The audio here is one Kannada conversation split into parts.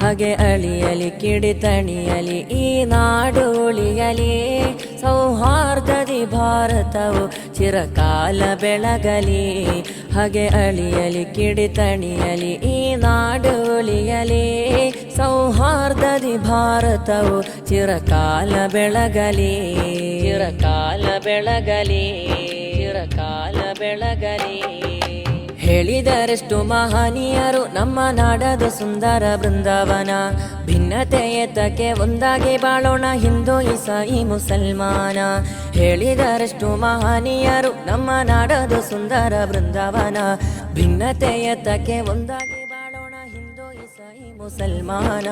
ಹಾಗೆ ಅಳಿಯಲಿ ಕಿಡಿತಣಿಯಲಿ ಈ ನಾಡು ಉಳಿಯಲಿ. ಸೌಹಾರ್ದದಿ ಭಾರತವು ಚಿರಕಾಲ ಬೆಳಗಲಿ. ಹಾಗೆ ಅಳಿಯಲಿ ಕಿಡಿತಣಿಯಲಿ ಈ ನಾಡು ಉಳಿಯಲಿ. ಸೌಹಾರ್ದದಿ ಭಾರತವು ಚಿರಕಾಲ ಬೆಳಗಲಿ. ಚಿರಕಾಲ ಬೆಳಗಲಿ ಚಿರಕಾಲ ಬೆಳಗಲಿ. ಹೇಳಿದರೆಷ್ಟು ಮಹನೀಯರು ನಮ್ಮ ನಾಡದು ಸುಂದರ ಬೃಂದಾವನ. ಭಿನ್ನತೆ ಎತ್ತಕ್ಕೆ ಒಂದಾಗಿ ಬಾಳೋಣ ಹಿಂದೂ ಇಸಾಯಿ ಮುಸಲ್ಮಾನ. ಹೇಳಿದರೆಷ್ಟು ಮಹನೀಯರು ನಮ್ಮ ನಾಡದು ಸುಂದರ ಬೃಂದಾವನ. ಭಿನ್ನತೆ ಎತ್ತಕ್ಕೆ ಒಂದಾಗಿ ಮುಸಲ್ಮಾನ,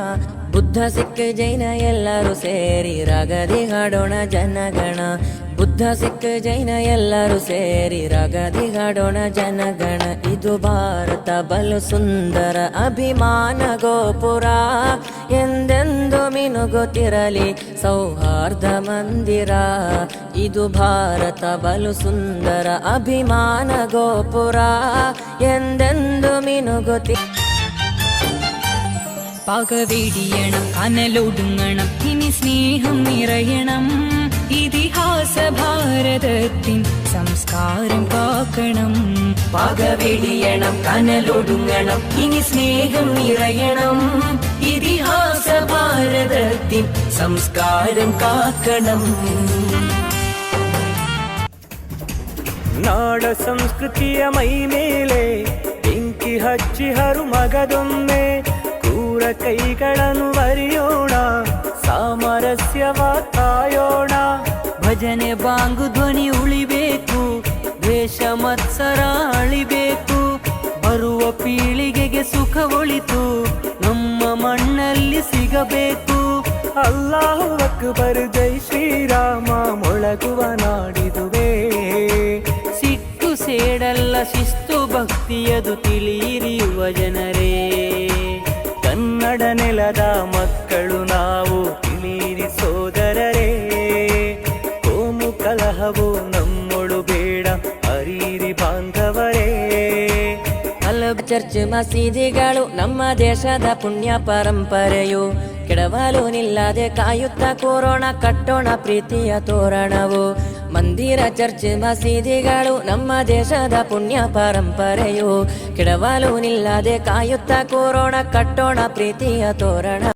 ಬುದ್ಧ ಸಿಕ್ಕ ಜೈನ ಎಲ್ಲರೂ ಸೇರಿ ರಗದಿ ಹಾಡೋಣ ಜನಗಣ. ಬುದ್ಧ ಸಿಕ್ಕ ಜೈನ ಎಲ್ಲರೂ ಸೇರಿ ರಗದಿ ಹಾಡೋಣ ಜನಗಣ. ಇದು ಭಾರತ ಬಲು ಸುಂದರ ಅಭಿಮಾನ ಗೋಪುರ. ಎಂದೆಂದು ಮಿನುಗುತ್ತಿರಲಿ ಸೌಹಾರ್ದ ಮಂದಿರ. ಇದು ಭಾರತ ಬಲು ಸುಂದರ ಅಭಿಮಾನ ಗೋಪುರ. ಎಂದೆಂದು ಮಿನುಗುತ್ತಿ പകവെടിയണം കനലൊടുങ്ങണം ഇനി സ്നേഹം നിറയണം ഇതിഹാസ ഭാരതത്തിൻ സംസ്കാരം കാക്കണം പകവെടിയണം കനലൊടുങ്ങണം ഇനി സ്നേഹം നിറയണം ഇതിഹാസ ഭാരതത്തിൻ സംസ്കാരം കാക്കണം ನಾಡ ಸಂಸ್ಕೃತಿಯ ಮೈ ಮೇಲೆ ಬೆಂಕಿ ಹಚ್ಚಿ ಹರು ಮಗದೊಮ್ಮೆ ಕ್ರೂರ ಕೈಗಳನ್ನು ಬರೆಯೋಣ ಸಾಮರಸ್ಯವ ಕಾಯೋಣ ಭಜನೆ ಬಾಂಗು ಧ್ವನಿ ಉಳಿಬೇಕು, ದ್ವೇಷ ಮತ್ಸರ ಅಳಿಬೇಕು. ಬರುವ ಪೀಳಿಗೆಗೆ ಸುಖ ಒಳಿತು, ನಮ್ಮ ಮಣ್ಣಲ್ಲಿ ಸಿಗಬೇಕು. ಅಲ್ಲಾಹು ಅಕ್ಬರ್, ಜೈ ಶ್ರೀರಾಮ, ಮೊಳಗುವ ನಾಡಿದುವೆ. ಸಿಟ್ಟು ಸೇಡಲ್ಲ ಶಿಸ್ತು ಭಕ್ತಿಯದು ತಿಳಿಯಿರಿ ಯುವ ಜನರೇ. ಕನ್ನಡ ನೆಲದ ಮಕ್ಕಳು ನಾವು ತಿಳಿಯಿರಿ ಸೋದರರೇ. ಕೋಮು ಕಲಹವು ನಮ್ಮೊಳು ಬೇಡ, ಅರಿರಿ ಬಾಂಧವರೇ. ಹಲವು ಚರ್ಚ್ ಮಸೀದಿಗಳು ನಮ್ಮ ದೇಶದ ಪುಣ್ಯ ಪರಂಪರೆಯು. ಕೆಡವಲು ನಿಲ್ಲದೆ ಕಾಯುತ್ತ ಕೋರೋಣ ಕಟ್ಟೋಣ ಪ್ರೀತಿಯ ತೋರಣವು. ಮಂದಿರ ಚರ್ಚ್ ಮಸೀದಿಗಳು ನಮ್ಮ ದೇಶದ ಪುಣ್ಯ ಪರಂಪರೆಯು. ಕೆಡವಲು ನಿಲ್ಲದೆ ಕಾಯುತ್ತ ಕೂರೋಣ ಕಟ್ಟೋಣ ಪ್ರೀತಿಯ ತೋರಣ.